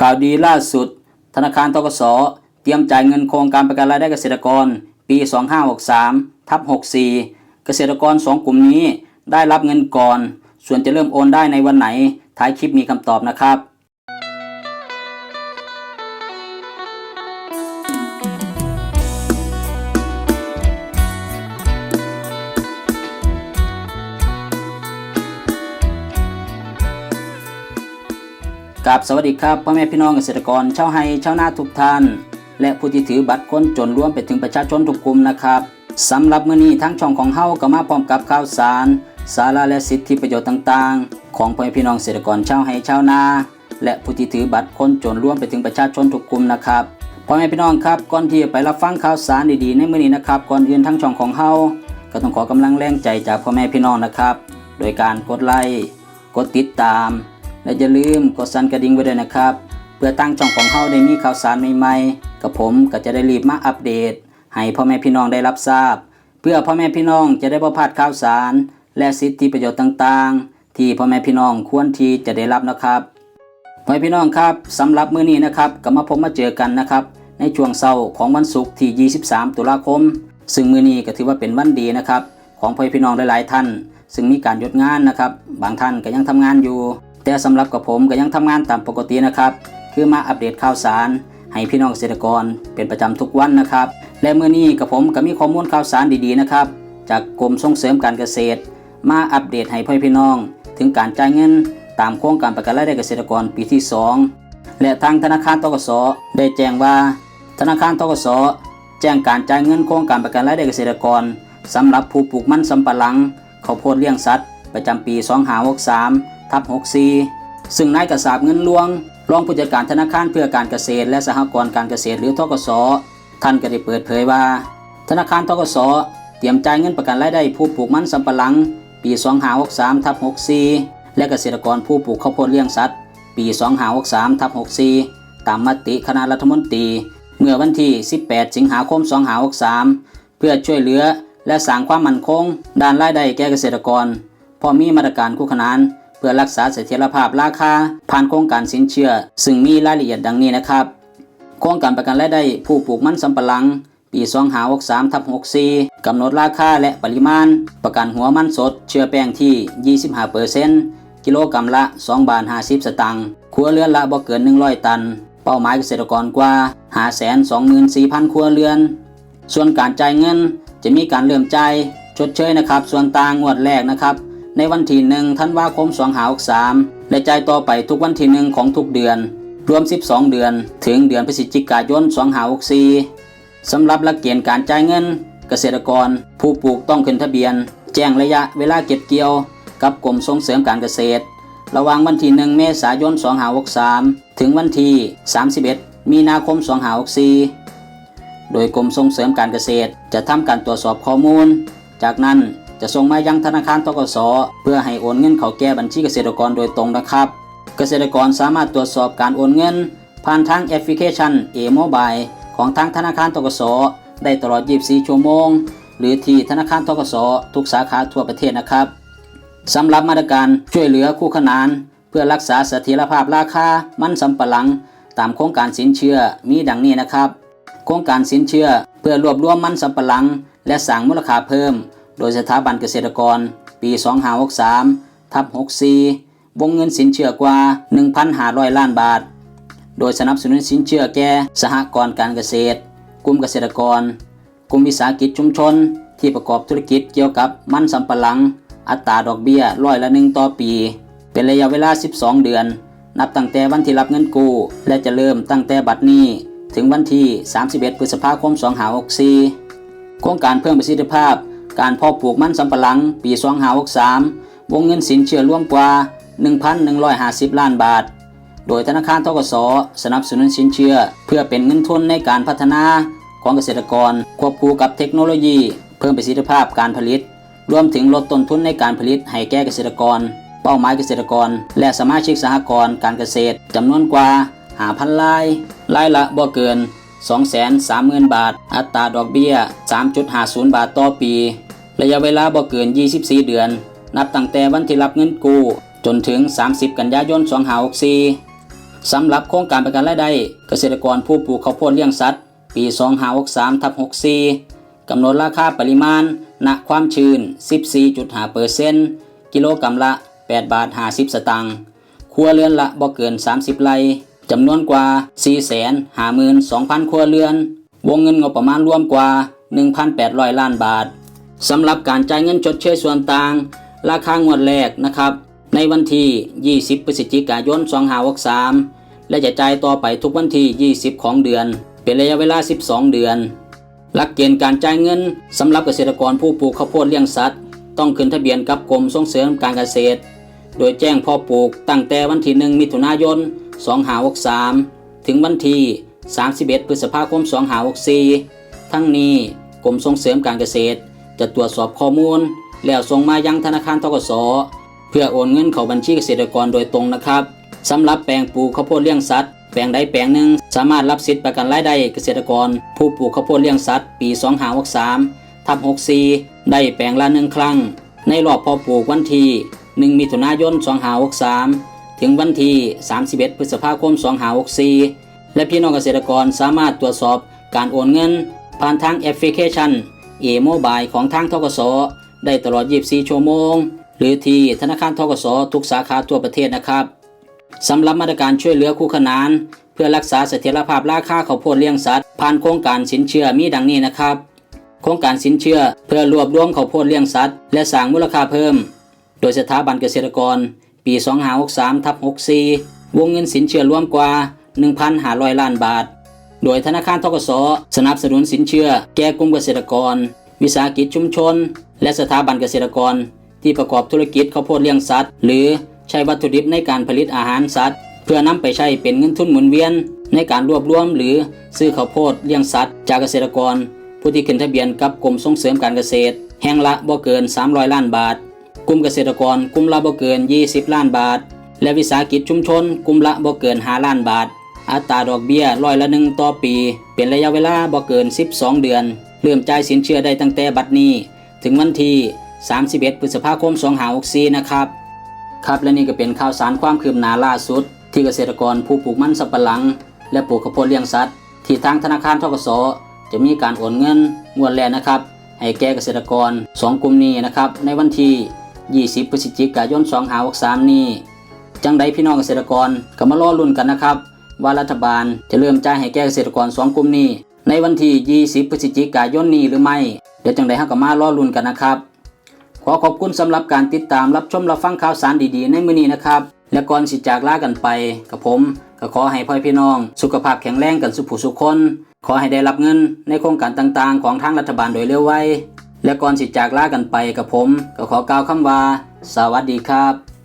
ข่าวดีล่าสุด ธนาคารทกสเตรียมจ่ายเงินโครงการประกันรายได้เกษตรกร ปี 2563ทับ64 เกษตรกร 2 กลุ่มนี้ได้รับเงินก่อน ส่วนจะเริ่มโอนได้ในวันไหน ท้ายคลิปมีคำตอบนะครับ กับสวัสดีครับพ่อแม่พี่น้องเกษตรกรชาวไฮชาวนาทุกท่าน และผู้ที่ถือบัตรคนจนรวมไปถึงประชาชนทุกกลุ่มนะครับสำหรับมื้อนี้ทั้งช่องของเฮาก็มาพร้อมกับข่าวสาร สาระและสิทธิประโยชน์ต่างๆ ของพ่อแม่พี่น้องเกษตรกรชาวไฮชาวนา และผู้ที่ถือบัตรคนจนรวมไปถึงประชาชนทุกกลุ่มนะครับพ่อแม่พี่น้องครับก่อนที่จะไปรับฟังข่าวสารดีๆในมื้อนี้นะครับก่อนอื่นทั้งช่องของเฮาก็ต้องขอกำลังแรงใจจากพ่อแม่พี่น้องนะครับ โดยการกดไลค์กดติดตาม และอย่าลืมกดสั่นกระดิ่งไว้ด้วยนะครับ เพื่อตั้งช่องของเฮาได้มีข่าวสารใหม่ๆ กับผมก็จะได้รีบมาอัปเดต ให้พ่อแม่พี่น้องได้รับทราบ เพื่อพ่อแม่พี่น้องจะได้บ่พลาดข่าวสาร และสิทธิประโยชน์ต่างๆ ที่พ่อแม่พี่น้องควรที่จะได้รับนะครับพ่อแม่พี่น้องครับสำหรับมื้อนี้นะครับก็มาพบมาเจอกันนะครับ ในช่วงเช้าของวันศุกร์ที่ 23 ตุลาคม ซึ่งมื้อนี้ก็ถือว่าเป็นวันดีนะครับ ของพ่อแม่พี่น้องหลายๆ ท่าน ซึ่งมีการหยุดงานนะครับ บางท่านก็ยังทำงานอยู่ แต่สำหรับกับผมก็ยังทำงานตามปกตินะครับ คือมาอัปเดตข่าวสาร ให้พี่น้องเกษตรกรเป็นประจำทุกวันนะครับ และเมื่อนี้กับผมก็มีข้อมูลข่าวสารดีๆนะครับ จากกรมส่งเสริมการเกษตร มาอัปเดตให้พ่อพี่น้อง ถึงการจ่ายเงินตามโครงการประกันรายได้เกษตรกรปีที่ 2 และทางธนาคารตกสได้แจ้งว่า ธนาคารตกสแจ้งการจ่ายเงินโครงการประกันรายได้เกษตรกรสำหรับผู้ปลูกมันสำปะหลังข้าวโพดเลี้ยงสัตว์ ประจำปี 2563 ทับ64 ซึ่งนายกระสาบเงินหลวง รองผู้จัดการธนาคารเพื่อการเกษตร และสหกรณ์การเกษตรหรือทกสท่านก็ได้เปิดเผยว่า ธนาคารทกสเตรียมจ่ายเงินประกันรายได้ผู้ปลูกมันสำปะหลัง ปี 2563ทับ64 และเกษตรกรผู้ปลูกข้าวโพดเลี้ยงสัตว์ ปี 2563ทับ64 ตามมติคณะรัฐมนตรี เมื่อวันที่ 18 สิงหาคม 2563 เพื่อช่วยเหลือและสร้างความมั่นคง ด้านรายได้แก่เกษตรกรพร้อมมีมาตรการคู่ขนาน เพื่อรักษาเสถียรภาพราคาผ่านโครงการสินเชื่อ ซึ่งมีรายละเอียดดังนี้นะครับ โครงการประกันรายได้ผู้ปลูกมันสำปะหลัง ปี2563ทับ64กำหนดราคาและปริมาณ ประกันหัวมันสด เชื้อแป้งที่ 25%กิโลกรัมละ 2 บาท 50 สตางค์ครัวเรือนละบ่เกิน 100 ตัน เป้าหมายเกษตรกรกว่า 524,000 ครัวเรือน ส่วนการจ่ายเงินจะมีการเริ่มจ่ายชดเชยนะครับ ส่วนต่างงวดแรกนะครับ ในวันที่1ธันวาคม2563และจ่ายต่อไปทุกวันที่1ของทุกเดือน รวม 12 เดือน ถึงเดือนพฤศจิกายน2564สำหรับหลักเกณฑ์การจ่ายเงิน เกษตรกร ผู้ปลูกต้องขึ้นทะเบียน แจ้งระยะเวลาเก็บเกี่ยว กับกรมส่งเสริมการเกษตร ระหว่างวันที่1เมษายน2563 ถึงวันที่ 31 มีนาคม2564โดยกรมส่งเสริมการเกษตรจะทำการตรวจสอบข้อมูล จากนั้น จะส่งมายังธนาคารทกสเพื่อให้โอนเงินเข้าแก้บัญชีเกษตรกรโดยตรงนะครับ เกษตรกรสามารถตรวจสอบการโอนเงิน ผ่านทางแอปพลิเคชัน A-Mobile ของทางธนาคารทกสได้ตลอด 24 ชั่วโมง หรือที่ธนาคารทกสทุกสาขาทั่วประเทศนะครับสำหรับมาตรการช่วยเหลือคู่ขนาน เพื่อรักษาเสถียรภาพราคามันสำปะหลัง ตามโครงการสินเชื่อมีดังนี้นะครับ โครงการสินเชื่อเพื่อรวบรวมมันสำปะหลัง และสร้างมูลค่าเพิ่ม โดยสถาบันเกษตรกร ปี2563ทับ64 วงเงินสินเชื่อกว่า 1,500 ล้านบาท โดยสนับสนุนสินเชื่อแก่สหกรณ์การเกษตร กลุ่มเกษตรกร กลุ่มวิสาหกิจชุมชน ที่ประกอบธุรกิจเกี่ยวกับมันสำปะหลัง อัตราดอกเบี้ยร้อยละหนึ่งต่อปี เป็นระยะเวลา 12 เดือน นับตั้งแต่วันที่รับเงินกู้ และจะเริ่มตั้งแต่บัดนี้ถึงวันที่ 31 พฤษภาคม 2564 โครงการเพิ่มประสิทธิภาพ การพาะปลูกมันสำปะหลัง ปี2563วงเงินสินเชื่อร่วมกว่า 1,150 ล้านบาท โดยธนาคารทกสสนับสนุนสินเชื่อ เพื่อเป็นเงินทุนในการพัฒนาของเกษตรกร ควบคู่กับเทคโนโลยี เพิ่มประสิทธิภาพการผลิต รวมถึงลดต้นทุนในการผลิตให้แก่เกษตรกร เป้าหมายเกษตรกร และสมาชิกสหกรณ์การเกษตรจำนวนกว่าหาพันลายลายละบ่เกิน 230,000 บาท อัตราดอกเบี้ย 3.50 บาทต่อปี ระยะเวลาบ่เกิน 24 เดือน นับตั้งแต่วันที่รับเงินกู้ จนถึง 30 กันยายน2564สำหรับโครงการประกันรายได้ เกษตรกรผู้ปลูกข้าวโพดเลี้ยงสัตว์ ปี2563ทับ64กำหนดราคาปริมาณณความชื้น 14.5%กิโลกรัมละ 8 บาท 50 สตางค์ครัวเรือนละบ่เกิน 30 ไร่จำนวนกว่า 452,000 ครัวเรือน วงเงินงบประมาณรวมกว่า 1,800 ล้านบาท สำหรับการจ่ายเงินชดเชยส่วนต่าง ราคางวดแรกนะครับ ในวันที่ 20 พฤศจิกายน2563และจะจ่ายต่อไปทุกวันที่ 20 ของเดือน เป็นระยะเวลา 12 เดือน หลักเกณฑ์การจ่ายเงินสำหรับเกษตรกรผู้ปลูกข้าวโพดเลี้ยงสัตว์ ต้องขึ้นทะเบียนกับกรมส่งเสริมการเกษตร โดยแจ้งพ่อปลูกตั้งแต่วันที่ 1 มิถุนายน2563ถึงวันที่ 31 พฤษภาคม2564ทั้งนี้กรมส่งเสริมการเกษตร จะตรวจสอบข้อมูล แล้วส่งมายังธนาคารทกส เพื่อโอนเงินเข้าบัญชีเกษตรกรโดยตรงนะครับสำหรับแปลงปลูกข้าวโพดเลี้ยงสัตว์แปลงใดแปลงหนึ่งสามารถรับสิทธิประกันรายได้เกษตรกร ผู้ปลูกข้าวโพดเลี้ยงสัตว์ปี2563ทับ64 ได้แปลงละหนึ่งครั้ง ในรอบพอปลูกวันที่ 1 มิถุนายน2563ถึงวันที่ 31 พฤษภาคม 2564 และพี่น้องเกษตรกรสามารถตรวจสอบการโอนเงิน ผ่านทางแอปพลิเคชัน e-mobile ของทางทกสได้ตลอด 24 ชั่วโมง หรือที่ธนาคารทกสทุกสาขาทั่วประเทศนะครับสำหรับมาตรการช่วยเหลือคู่ขนาน เพื่อรักษาเสถียรภาพราคาข้าวโพดเลี้ยงสัตว์ ผ่านโครงการสินเชื่อมีดังนี้นะครับ โครงการสินเชื่อเพื่อรวบรวมข้าวโพดเลี้ยงสัตว์ และสร้างมูลค่าเพิ่ม โดยสถาบันเกษตรกร ปี2563ทับ64วงเงินสินเชื่อรวมกว่า 1,500 ล้านบาท โดยธนาคารทกสสนับสนุนสินเชื่อ แก่กลุ่มเกษตรกร วิสาหกิจชุมชน และสถาบันเกษตรกร ที่ประกอบธุรกิจข้าวโพดเลี้ยงสัตว์ หรือใช้วัตถุดิบในการผลิตอาหารสัตว์ เพื่อนำไปใช้เป็นเงินทุนหมุนเวียน ในการรวบรวมหรือซื้อข้าวโพดเลี้ยงสัตว์ จากเกษตรกร ผู้ที่ขึ้นทะเบียนกับกรมส่งเสริมการเกษตร แห่งละบ่เกิน 300 ล้านบาท กลุ่มเกษตรกรกลุ่มละบ่เกิน 20 ล้านบาท และวิสาหกิจชุมชนกลุ่มละบ่เกิน5ล้านบาท อัตราดอกเบี้ยร้อยละหนึ่งต่อปี เป็นระยะเวลาบ่เกิน 12 เดือน เริ่มจ่ายสินเชื่อได้ตั้งแต่บัดนี้ ถึงวันที่ 31 พฤษภาคม 2564 นะครับ ครับและนี่ก็เป็นข่าวสารความคืบหน้าล่าสุด ที่เกษตรกรผู้ปลูกมันสำปะหลัง และปลูกข้าวโพดเลี้ยงสัตว์ ที่ทางธนาคารทกสจะมีการโอนเงินงวดแรกนะครับ ให้แก่เกษตรกร 2 กลุ่มนี้นะครับ ในวันที่ 20 พฤศจิกายน 2563 นี้ จังใดพี่น้องเกษตรกรก็มารอลุ้นกันนะครับ ว่ารัฐบาลจะเริ่มจ่ายให้แก่เกษตรกร2กลุ่มนี้ ในวันที่ 20 พฤศจิกายนนี้หรือไม่ เดี๋ยวจังใดเฮาก็มารอลุ้นกันนะครับ ขอขอบคุณสำหรับการติดตามรับชมรับฟังข่าวสารดีๆ ในมื้อนี้นะครับ และก่อนสิจากลากันไปกับผมก็ขอให้พ่อพี่น้อง สุขภาพแข็งแรงกันสุขผู้สุขคน ขอให้ได้รับเงินในโครงการต่างๆ ของทางรัฐบาลโดยเร็วไวและก่อนสิจากลากันไปกับผม ก็ขอกล่าวคำว่า สวัสดีครับ